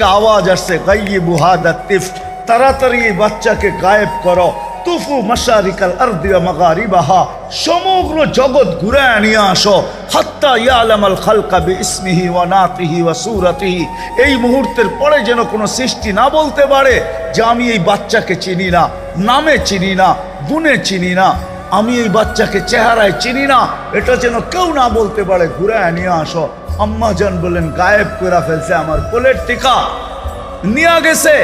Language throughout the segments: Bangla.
থেকে আওয়াজ আসছে গাইয়ে বুহাদা তাড়াতাড়ি এই বাচ্চাকে গায়েব করো তুফু মাশারিকাল আরদিয়া সমগ্র জগৎ ঘুরে নিয়ে আসো হাত্তা ইয়ালামাল খালকা বি ইসমিহি ওয়া নাতিহি ওয়া সূরাতিহি এই মুহূর্তের পরে যেন কোনো সৃষ্টি না বলতে পারে, যে আমি এই বাচ্চাকে চিনি না, নামে চিনি না, গুণে চিনি না, আমি এই বাচ্চাকে চেহারায় চিনি না, এটা যেন কেউ না বলতে পারে, ঘুরে নিয়ে আসো। আম্মা জান বলেন, গায়েব করে ফেলছে আমার কোলের টিকা। নিয়ে গেছে,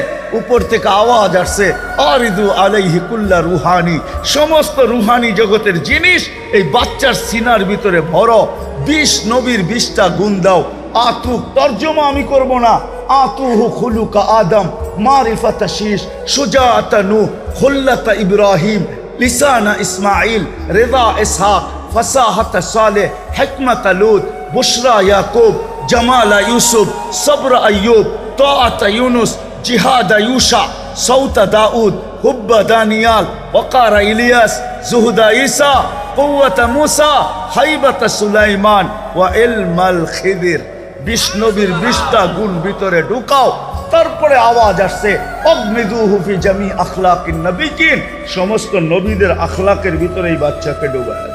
উপর থেকে আওয়াজ আসছে, আরিদু আলাইহি কুল্লা রুহানি, সমস্ত রুহানি জগতের জিনিস এই বাচ্চার সিনার ভিতরে ভরো। বিশ নবীর বিশটা গুণ দাও। আতু তর্জমা আমি করব না। আতুহু খুলুকা আদম, মারিফাতা শীষ সুজাতা নু খুল্লাতা ইব্রাহিম, লিসানা ইসমাইল রেদা ইসহাক ফসাহাতা সালেহ হিকমত লুত বুশরা ইয়াকুব জামালা ইউসুফ সবর আইয়ুব طاعة يونس جهاد يوشع صوت داود حب دانيال وقار إلياس زهد عيسى قوة موسى হাইবাত সুলাইমান ওয়া ইলমাল খিদির বিশ নবীর বিশটা গুণ ভিতরে ঢুকাও তারপরে আওয়াজ আসছে অগ্নিদুহু ফি জামি আখলাকিন নবিকিন সমস্ত নবীদের আখলাকের ভিতরে এই বাচ্চাকে ডুবায় দাও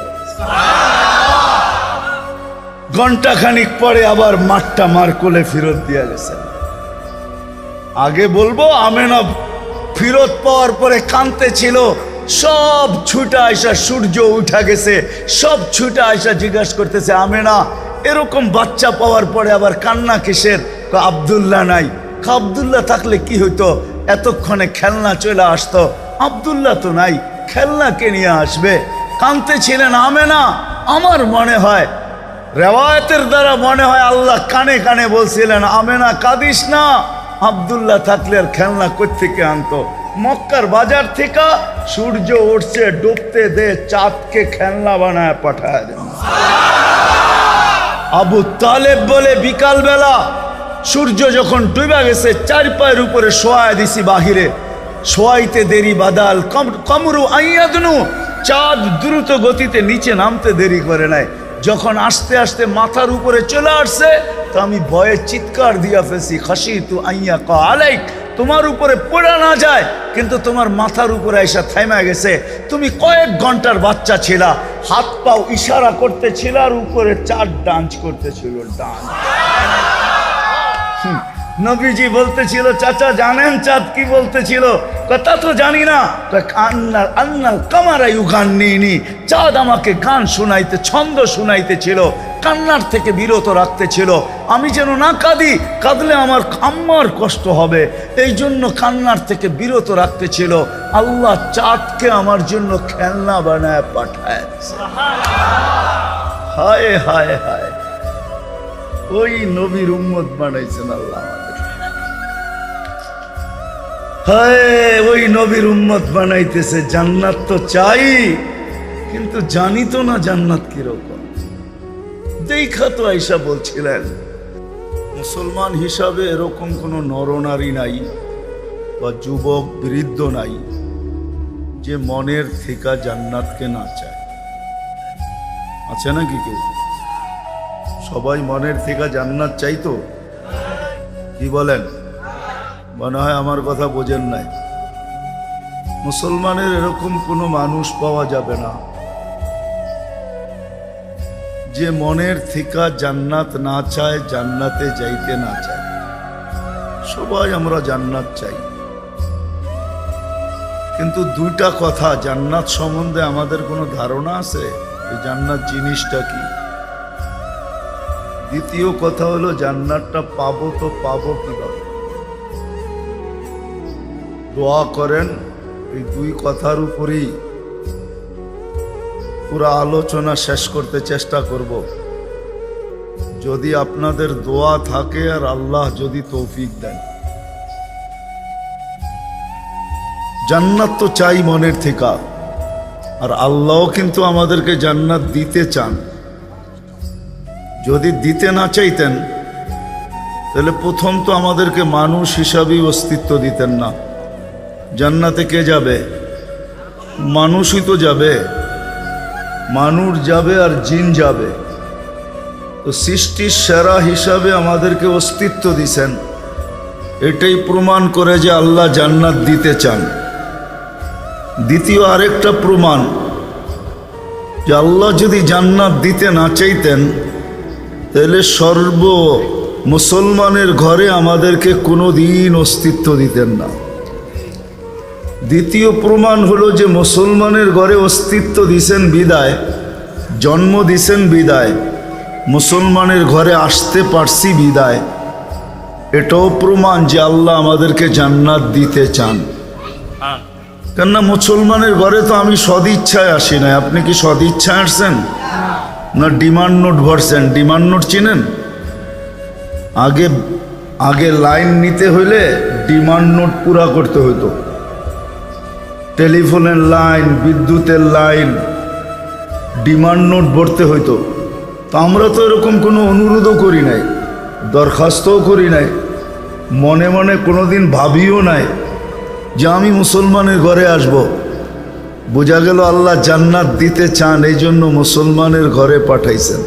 ঘণ্টা খানিক পরে আবার মাঠটা মার কোলে ফেরত দিয়ে গেছেন আগে বলব আমেনা ফিরত পাওয়ার পরে কানতে ছিল। সব ছুটা আয়সা সূর্য উঠা গেছে, সব ছুটা আয়সা জিজ্ঞাসা করতেছে, আমেনা, এরকম বাচ্চা পাওয়ার পরে আবার কান্না কিসের? আব্দুল্লাহ নাই। আব্দুল্লাহ থাকলে কি হইতো? এতক্ষণে খেলনা চলে আসতো। আব্দুল্লাহ তো নাই, খেলনা কে নিয়ে আসবে? কানতে ছিলেন আমেনা আমার মনে হয়, রেওয়ায়তের দ্বারা মনে হয় আল্লাহ কানে কানে বলছিলেন, আমেনা, কাঁদিস না, আবদুল্লাহ থাকলে আর খেলনা থেকে আনতো? মক্কার বাজার থেকে সূর্য উঠছে, ডুবতে দে, চাঁদকে খেলনা বানায় পাঠায় দেন আবু তালেব বলে বিকাল বেলা সূর্য যখন ডুবে গেছে, চার পায়ের উপরে শোয়ায় দিছি বাহিরে। শোয়াইতে দেরি বাদাল, কম- কমরু আইয়াদনু চাঁদ দ্রুত গতিতে নিচে নামতে দেরি করে নাই। যখন আস্তে আস্তে মাথার উপরে চলে আসছে তো আমি ভয়ে চিৎকার দিয়া ফেলছি খাসি তু আইয়া ক আলাইক তোমার উপরে পড়া না যায় কিন্তু তোমার মাথার উপরে এসে থেমে গেছে। তুমি কয়েক ঘণ্টার বাচ্চা ছিলা হাত পাও ইশারা করতেছিল আর উপরে চার ডান্স করতেছিল হুম, নবীজি বলতেছিল চাচা জানেন চাঁদ কি বলতেছিল তা তো জানি না। আন্নার আন্নাল কামারা ইউ গান নিইনি চাঁদ আমাকে গান শোনাইতে, ছন্দ শোনাইতেছিল, কান্নার থেকে বিরত রাখতেছিল। আমি যেন না কাঁদি, কাঁদলে আমার আম্মার কষ্ট হবে। এই জন্য কান্নার থেকে বিরত রাখতেছিল। আল্লাহ চাঁদকে আমার জন্য খেলনা বানায় পাঠায় হায় হায় হায়। ওই নবীর উম্মত বানাইছেন আল্লাহ হায়, ওই নবীর উম্মত বানাইতেছে, জান্নাত তো চাই, কিন্তু জানি তো না জান্নাত কীরকম। দেখা তো আইসা বলছিলেন, মুসলমান হিসাবে এরকম কোনো নরনারী নাই, বা যুবক বৃদ্ধ নাই, যে মনের থেকে জান্নাতকে না চায়। আছে নাকি কেউ? সবাই মনের থেকে জান্নাত চাইতো? কি বলেন? মনে হয় আমার কথা বোঝেন নাই। মুসলমানের এরকম কোনো মানুষ পাওয়া যাবে না। যে মনের থেকে জান্নাত না চায়, জান্নাতে যাইতে না চায়। সবাই আমরা জান্নাত চাই। কিন্তু দুইটা কথা, জান্নাত সম্বন্ধে আমাদের কোনো ধারণা আছে? জান্নাত জিনিসটা কি? দ্বিতীয় কথা হলো, জান্নাতটা পাবো তো পাবো কীভাবে? দোয়া করেন এই দুই কথার উপরই পুরো আলোচনা শেষ করতে চেষ্টা করব। যদি আপনাদের দোয়া থাকে আর আল্লাহ যদি তৌফিক দেন। জান্নাত তো চাই মনের থেকে, আর আল্লাহ কিন্তু আমাদেরকে জান্নাত দিতে চান। যদি দিতে না চাইতেন, তাহলে প্রথম তো আমাদেরকে মানুষ হিসাবেই অস্তিত্ব দিতেন না। জান্নাতে কে যাবে? মানুষই তো যাবে। মানুষ যাবে আর জিন যাবে। তো সৃষ্টির সেরা হিসাবে আমাদেরকে অস্তিত্ব দিছেন। এটাই প্রমাণ করে যে আল্লাহ জান্নাত দিতে চান। দ্বিতীয় আরেকটা প্রমাণ, যে আল্লাহ যদি জান্নাত দিতে না চাইতেন, তাহলে সর্ব মুসলমানের ঘরে আমাদেরকে কোনো দিন অস্তিত্ব দিতেন না। দ্বিতীয় প্রমাণ হলো যে মুসলমানের ঘরে অস্তিত্ব দিছেন বিদায়, জন্ম দিছেন বিদায়, মুসলমানের ঘরে আসতে পারছি বিদায়। এটাও প্রমাণ যে আল্লাহ আমাদেরকে জান্নাত দিতে চান। কেননা মুসলমানের ঘরে তো আমি সদিচ্ছায় আসি নাই। আপনি কি সদিচ্ছায় আসছেন? না, ডিমান্ড নোট ভরছেন? ডিমান্ড নোট চিনেন? আগে আগে লাইন নিতে হইলে ডিমান্ড নোট পুরা করতে হতো টেলিফোনের লাইন, বিদ্যুতের লাইন, ডিমান্ড নোট ভরতে হইতো। তো আমরা তো এরকম কোনো অনুরোধও করি নাই, দরখাস্তও করি নাই, মনে মনে কোনোদিন ভাবিও নাই যে আমি মুসলমানের ঘরে আসব। বোঝা গেল আল্লাহ জান্নাত দিতে চান এই জন্য মুসলমানের ঘরে পাঠাইছেন।